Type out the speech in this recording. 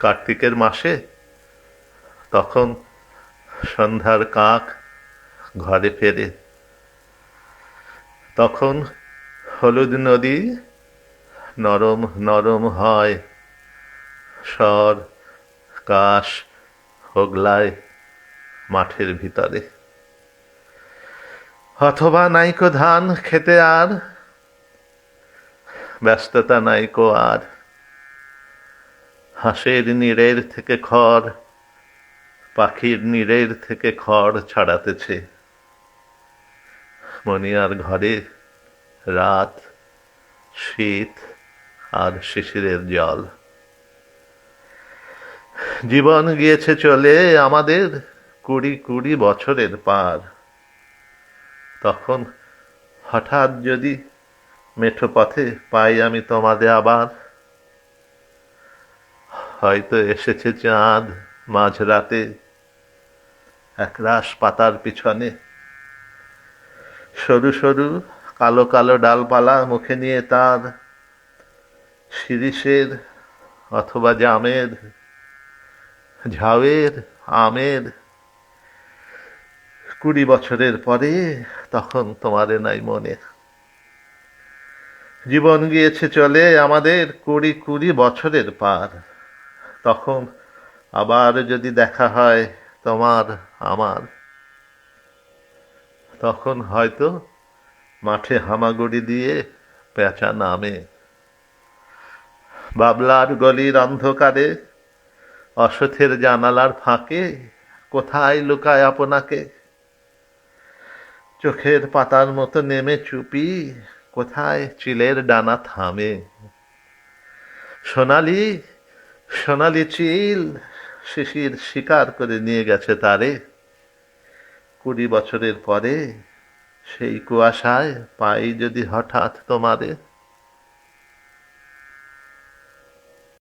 কার্তিকের মাসে তখন সন্ধ্যার কাক ঘরে ফেরে। তখন হলুদ নদী নরম নরম হয়, স্বর কাশ হোগলায় মাঠের ভিতরে। অথবা নাইকো ধান, খেতে আর ব্যস্ততা নাইকো আর। হাঁসের নীড়ের থেকে খড়, পাখির নীড়ের থেকে খড় ছাড়াতেছে। মনিয়ার ঘরে রাত, শীত আর শিশিরের জল। জীবন গিয়েছে চলে আমাদের কুড়ি কুড়ি বছরের পার। তখন হঠাৎ যদি মেঠো পথে পাই আমি তোমাদের আবার। হয়তো এসেছে চাঁদ মাঝরাতে একরাশ পাতার পিছনে। সরু সরু কালো কালো ডালপালা মুখে নিয়ে তার শিরিষের অথবা জামের, ঝাউয়ের আমের। কুড়ি বছরের পরে তখন তোমারে নাই মনে। জীবন গিয়েছে চলে আমাদের কুড়ি কুড়ি বছরের পার। তখন আবার যদি দেখা হয় তোমার, আমার, তখন হয়তো মাঠে হামাগুড়ি দিয়ে পেঁচা নামে। বাবলার গলির অন্ধকারে, অসথের জানালার ফাঁকে, কোথায় লুকায় আপনাকে? চোখের পাতার মতো নেমে চুপি, কোথায় চিলের ডানা থামে? সোনালি সোনালি চিল শিশির শিকার করে নিয়ে গেছে তারে। কুড়ি বছরের পরে সেই কুয়াশায় পাই যদি হঠাৎ তোমারে